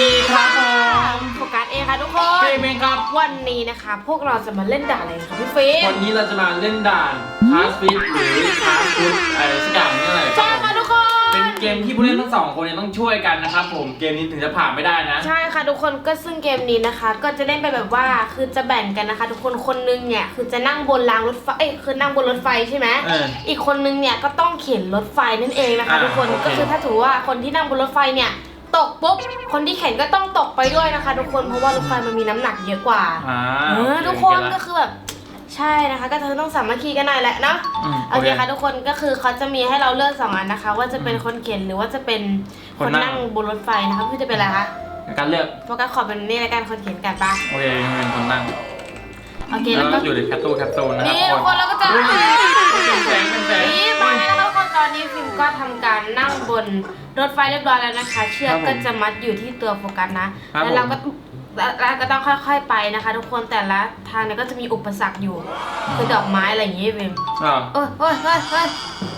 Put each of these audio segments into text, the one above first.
ดีครับผมโฟกัสเองค่ะทุกคเฟนรมเองครับ วันนี้นะคะ พวกเราจะมาเล่นด่าอะไรกันคะพี่เฟรมวันนี้เราจะมาเล่นด่านคาสฟิตหรือคาสฟุตอะไรสักอย่างนี่แหละใช่ค่ะทุกคนเป็นเกมที่ผู้เล่นทั้งสองคนเนี่ยต้องช่วยกันนะครับผมเกมนี้ถึงจะผ่านไม่ได้นะ ใช่ค่ะทุกคนก็ซึ่งเกมนี้นะคะ ก็จะเล่นไปแบบว่าคือจะแบ่งกันนะคะ ทุกคนคนนึงเนี่ยคือจะนั่งบนรางรถไฟเอ้ยคือนั่งบนรถไฟใช่ไหมเอออีกคนนึงเนี่ยก็ต้องเข็นรถไฟนั่นเองนะคะอ่าทุกคนโอเค ก็คือถ้าถือว่าคนที่นั่งบนรถไฟเนี่ย ตกปุ๊บคนที่เข็นก็ต้องตกไปด้วยนะคะ ทุกคนเพราะว่ารถไฟมันมีน้ำหนักเยอะกว่าอ่าเออโอเทุกคนเตละก็คือแบบใช่นะคะ ก็เธอต้องสามัคคีกันหน่อยแหละเนาะอืมโอเคค่ะทุกคนก็คือเขาจะมีให้เราเลือกสองอันนะคะ ว่าจะเป็นคนเข็นหรือว่าจะเป็นคคนนนั่งนั่งบนรถไฟนะคะพี่จะเป็นอะไรคะในการเลือกโฟกัสขอเป็นนี่ละกันคนเข็นกันปะโอเคเป็นคนนั่ง โอเคแล้แล้ววก็ก็อยู่ในแคปตูแคปตูนะครับนี่ทุกคนเราก็จะเป็นแสงเป็นแสง นี่มาแล้วทุกคนตอนนี้ฟิล์มก็ทำการนั่งบนรถไฟเรียบร้อยแล้วนะคะ เชือกก็จะมัดอยู่ที่ตัวโฟกัสนะแล้วเราก็แล้วแล้วก็ต้องค่อยๆไปนะคะ ทุกคนแต่ละทางเนี่ยก็จะมีอุปสรรคอยู่คือดอกไม้อะไรอย่างงี้ฟิล์มอ่าโอ้ยโอ้ยโอ้ยโอ้ย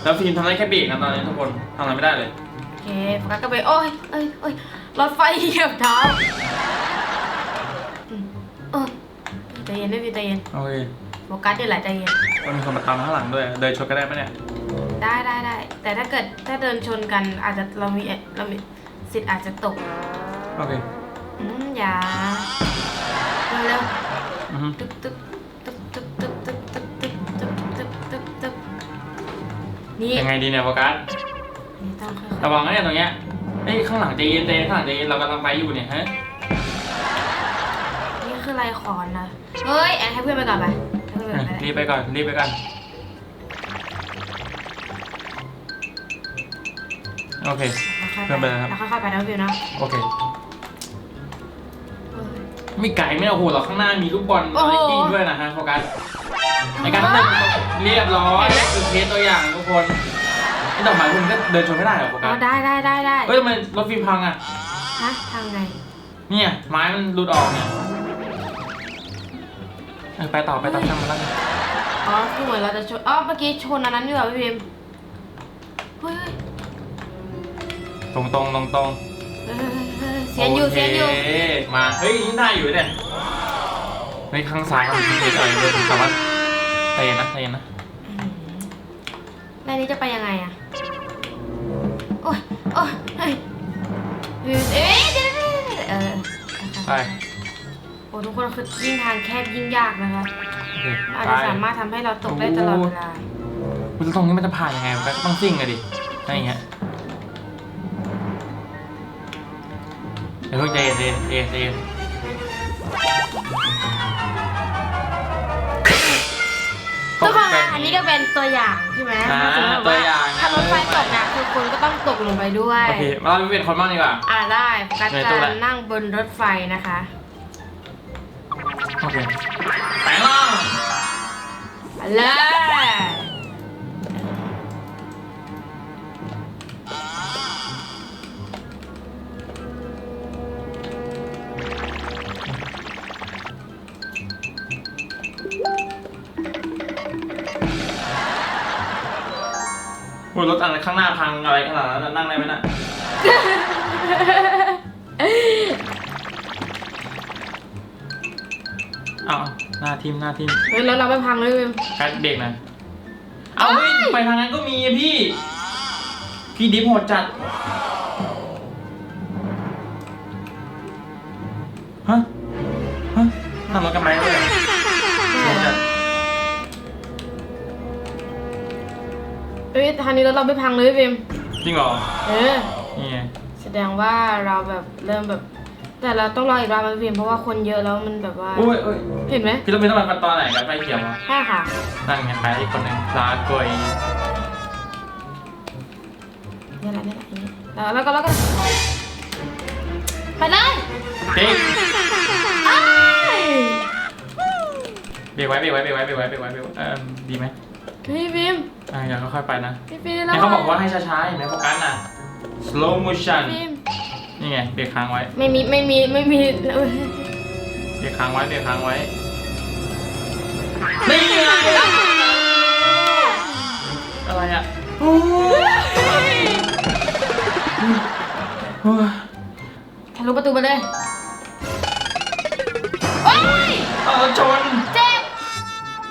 แล้วฟิล์มทำได้แค่เบรกนะตอนนี้ทุกคนทำอะไรไม่ได้เลย โอเคโฟกัสก็ไปโอ้ยโอ้ยโอ้ยรถไฟเหยียบเท้า โอเคโฟกัสเดี๋ยวไหลใจเย็นต้องมีคนมาตามข้างหลังด้วย เดินชนกันได้ปะเนี่ย ได้ได้ได้ แต่ถ้าเกิดถ้าเดินชนกันอาจจะเรามีเรามีสิทธิ์อาจจะตกโอเคอืมอย่าเร็วอือฮึๆตึ๊บตึ๊บตึ๊บตึ๊บตึ๊บตึ๊บตึ๊บตึ๊บตึ๊บตึ๊บตึ๊บตึ๊บนี่ยังไงดีเนี่ยโฟกัส นี่ต้องค่อยระวังนะเนี่ยตรงเนี้ยเอ้ยข้างหลังใจเย็นใจเย็นข้างหลังใจเย็นเรากำลังไปอยู่เนี่ยฮะ ๆนี่คือลายขอนนะ เฮ้ยแอนให้เพื่อนไปก่อนไปให้เพื่อนไปก่อนรีบไปก่อนรีบไปก่อนโอเค เพื่อนไปแล้วครับ แล้วค่อยๆไปนะวิวนะโอเคไม่ไกลไม่เอาโหเราข้างหน้ามีลูกบอลโอ้อะไรโหกี้ด้วยนะฮะโฟกัสในการทำเรียบร้อยคือเคสตัวอย่างทุกคนไอ้ดอกไม้คุณก็เดินชนไม่ได้หรอโฟอ๋กัอสได้ได้ได้ได้เฮ้ยทำไมรถฟิล์มพังอะฮะทางไงเนี่ยไม้มันหลุดออกเนี่ย เออไปต่อไปต่อช่างมันแล้วกันอ๋อคือเหมือนเราจะชนอ๋อเมื่อกี้ชนอันนั้นอยู่เหรอพี่พิมเฮ้ยตรงตรงตรงตรงเฮ้ยเฮ้ยเฮ้ยเสียงอยู่เสียงอยู่ โเคมาเฮ้ยนี่ได้อยู่เนี่ยในข้างซ้ายของพี่เอะไรเดินแต่ว่าใจเย็นนะใจเย็นนะแล้วนี้จะไปยังไงอะโอ้ยโอ้ยเฮ้ยเอ๊ะเดี๋ยวเดี๋ยวเดี๋ยวเออไปโอ้ทุกคนคือยิ่งทางแคบยิ่งยากนะคะโอเคอาจไปจะสามารถทำให้เราตกได้ตลอดเวลา คุณตรงนี้มันจะผ่านยังไงมันก็ต้องซิ่งอะดิอะไรอย่างเงี้ยเดี๋ยวเพิ่งใจเย็นใจเย็นใจเย็นใจเย็นทุกคนคะอันนี้ก็เป็นตัวอย่างใช่ไหมอ่าสำหรับตัวอย่างนะ ถ้ารถไฟตกนะคือคุณก็ต้องตกลงไปด้วย โอเคมาเราเป็นคนบ้างดีกว่า อ่าได้กัดเหนื่อยจะตัวละ นั่งบนรถไฟนะคะ โอเคแปลงร่างไปเลยโอ้ยรถอันข้างหน้าพังอะไรขนาดนั้นนะนั่งได้ไหมน่ะ หน้าทิมหน้าทิมเฮ้ยแล้วเราไปพังเลยวิมแคทเบรกหน่อยเอาเฮ้ยไปทางนั้นก็มีอะพี่ พี่ดิฟโหดจัดฮะฮะนั่งรถกันไหมเลยโหดจัดเฮ้ยทางนี้รถเราไม่พังเลยวิมจริงเหรอเออนี่ไงแสดงว่าเราแบบเริ่มแบบ แต่เราต้องรออีกรอบนะวิมเพราะว่าคนเยอะแล้วมันแบบว่าโอ้ยโอ้ยเห็นไหมพี่ต้องมีต้องมาตอนไหนกันไฟเขียวอะใช่ค่ะ นั่นไงไปอีกคนหนึ่งลาโกยนี่แหละนี่แหละอย่างนี้แล้วแล้วก็แล้วก็ไปเลยเด็กอ้ายเบรกไว้เบรกไว้เบรกไว้เบรกไว้เบรกไว้เบรกไว้เออดีไหมพี่พิมอะอย่าค่อยๆไปนะพี่พิมเนี่ยเขาบอกว่าให้ช้าๆเห็นไหมโฟกัสน่ะ slow motion พิม นี่ไงเบรกค้างไว้ ไม่มีไม่มีไม่มีเอ้ยเบรกค้างไว้ เบรกค้างไว้ นี่ไงอะไรอะโอ้ยโอ้ยทะลุประตูไปเลยโอ้ยเออชน เจ็บ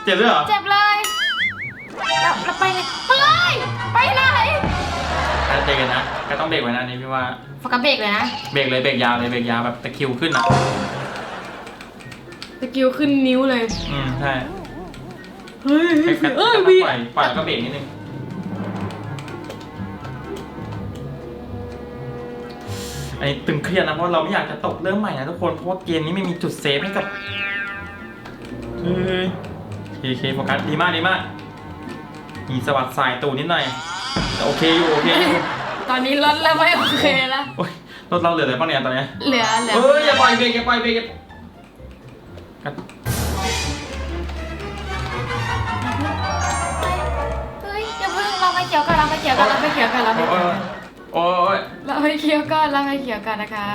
เจ็บด้วยเหรอ เจ็บเลยเราเราไปเลยเฮ้ยไปไหน อะเจอกันนะก็ต้องเบรกไว้นะอันนี่พี่ว่าโฟกัสเบรกเลยนะเบรกเลยเบรกยาวเลยเบรกยาวแบบตะคริวขึ้นอะสกิลขึ้นนิ้วเลย อืมใช่เฮ้ยให้กัดเอ้ยก็วีปล่อยปล่อยแล้วก็เบรกนิดนึงอันนี้ตึงเครียดนะเพราะเราไม่อยากจะตกเริ่มใหม่นะทุกคนเพราะว่าเกมนี้ไม่มีจุดเซฟให้กับเฮ้ยเคเคโฟกัสดีมากดีมากมีสวัสดสายตูดนิดหน่อยแต่ โอเคอยู่โอเคอยู่ตอนนี้รถแล้วไม่โอเคแล้วโอ้ยรถเราเหลืออะไรบ้างเนี่ยตอนเนี้ยเหลือเหลือเอ้ยอย่าปล่อยเบรกอย่าปล่อยเบรกอย่ากัดเฮ้ยอย่าเพิ่งเราไม่เขียวกันเราไม่เขียวกันเราไม่เขียวกันเราไม่โอ้เขียวยกันโอ้ยเราไม่เขียวกันเราไม่เขียวกันนะคะ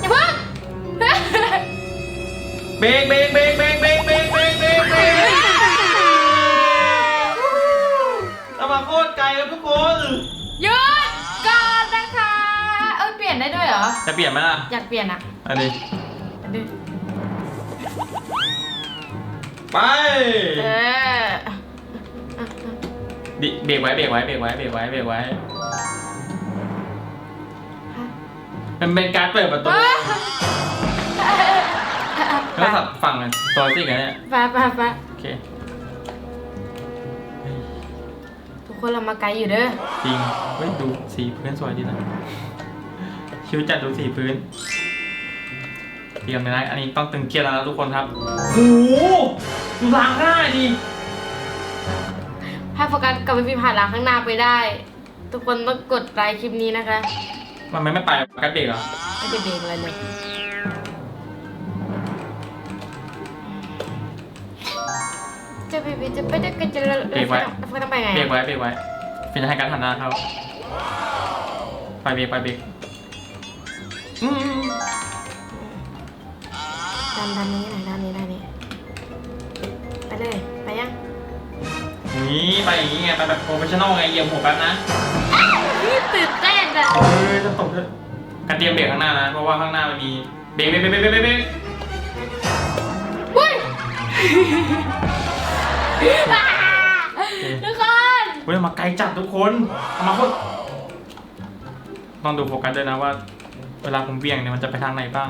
อย่าเพิ่ง เบรกเบรกเบรกเบรก ไกลครับทุกคนหยุดก่อนนะคะ เออเปลี่ยนได้ด้วยเหรอ จะเปลี่ยนไหมล่ะอยากเปลี่ยนอะอันนี้ไปเออดิเบรกไว้เบรกไว้เบรกไว้เบรกไว้เบรกไว้ มันเป็นการเปิดประตูแล้วสับฝั่งตัวจริงอันเนี้ยไปไปไป โอเค คนเรามาไกลอยู่เด้อจริงเฮ้ยดูสีพื้นสวยดีนะชิวจัดดูสีพื้นเตรียมเลยนะ อันนี้ต้องตึงเกียร์แล้วนะทุกคนครับโอ้โหดูล้างหน้าดิถ้าโฟกัสกับพี่ผ่านหลังข้างหน้าไปได้ ทุกคนต้องกดไลค์คลิปนี้นะคะ มันไม่ไม่ไปกันเบรกเหรอ ไม่ได้เบรกอะไรเลย จะไปจะไปจะจะจะโฟกัสต้องไปไงเบรกไว้เบรกไว้เป็นจะให้การทันหน้าเขาไปเบรกไปเบรกอืมดันดันนี้ไหนด้านนี้ด้านนี้ไปเลยไปยังนี่ไปอย่างนี้ไงไปแบบโปรเฟชชั่นอลไงเหยียบหัวแป๊บนะนี่ตื่นเต้นอะเฮ้ยจะตกเลยการเตรียมเบรกข้างหน้านะเพราะว่าข้างหน้ามันมีเบรกเบรกเบรกเบรกเบรกเบรกอุ้ย ทุกคนเฮ้ยมาไกลจัดทุกคนเอามาโคตรต้องดูโฟกัสด้วยนะว่า เวลาผมเบี่ยงเนี่ยมันจะไปทางไหนบ้าง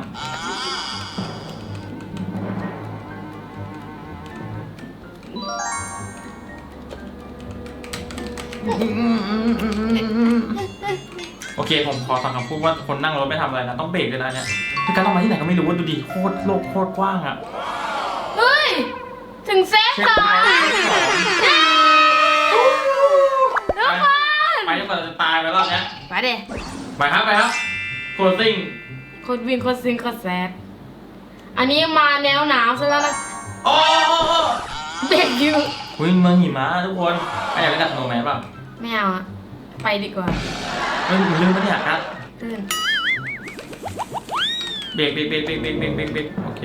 โอเคผมขอสั่งคำพูดว่าคนนั่งรถไม่ทำอะไรนะต้องเบรกด้วยนะเนี่ยคือการต้องมาที่ไหนก็ไม่รู้ว่าดูดิโคตรโลกโคตรกว้างอะ เฮ้ยถึง เช็ทุกคน ไปจนกว่าจะตายไปรอบเนี้ไปเด้ไปครับไปครับโคซิงโคตวิ่งโคตซิงโคตแซดอันนี้มาแนวหนาวซะแล้วนะโอ้เบรกอยู่วิ่งมาหิมะทุกคนใครอยากไปดับโนแมนเปล่าไม่เอาอะไปดีกว่าเฮ้ยลืมปะเนี่ยครับตื่น เบรกเบรกเบรกเบรกเบรกเบรกโอเค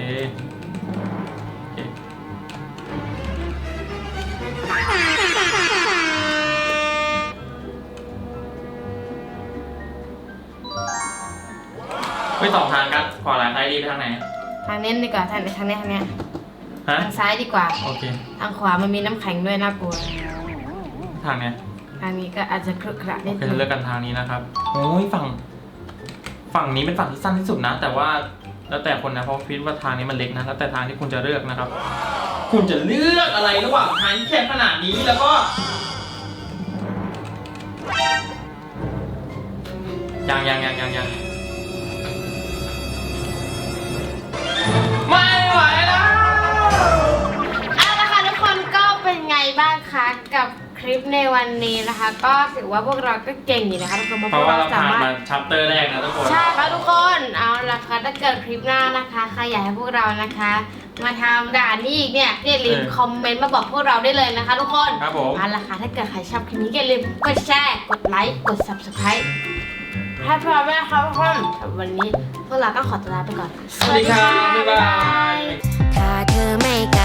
ไม่สองทางครับขวาหลังซ้ายดีไปทางไหน ทางเน้นดีกว่าทางทางเนี้ยทางเนี้ยฮะ ทางซ้ายดีกว่า โอเค ทางขวามันมีน้ำแข็งด้วยน่ากลัว ทางเนี้ยทางนี้ก็อาจจะครุขระนิโอดเคนึงเลือกกันทางนี้นะครับ โอ้ยฝั่ง ฝั่งนี้เป็นฝั่งที่สั้นที่สุดนะ แต่ว่าแล้วแต่คนนะ เพราะคิดว่าทางนี้มันเล็กนะ แล้วแต่ทางที่คุณจะเลือกนะครับ คุณจะเลือกอะไรระหว่างทางที่แคบขนาดนี้แล้วก็ ยังยังยังยังยัง กับคลิปในวันนี้นะคะ ก็ถือว่าพวกเราก็เก่งอยู่นะคะทุกคนเพราะเพพวราะกว่าเราเราสาผ่านมารถมาชัปเตอร์แรกนะทุกคนใช่ค่ะทุกคนเอาละค่ะถ้าเกิดคลิปหน้านะคะใครอยากให้พวกเรานะคะ มาทำด่านนี้อีกเนี่ยอย่าลืมคอมเมนต์มาบอกพวกเราได้เลยนะคะ ทุกคนครับผม เอาละค่ะถ้าเกิดใครชอบคลิปนี้อย่าลืมกดแชร์กดไลค์กด subscribe ให้พวกเราด้วยนะคะทุกคนสำหรับวันนี้พวกเราต้องขอตัวลาไปก่อน สวัสดีครับบ๊ายบาย ถ้าเธอไม่ก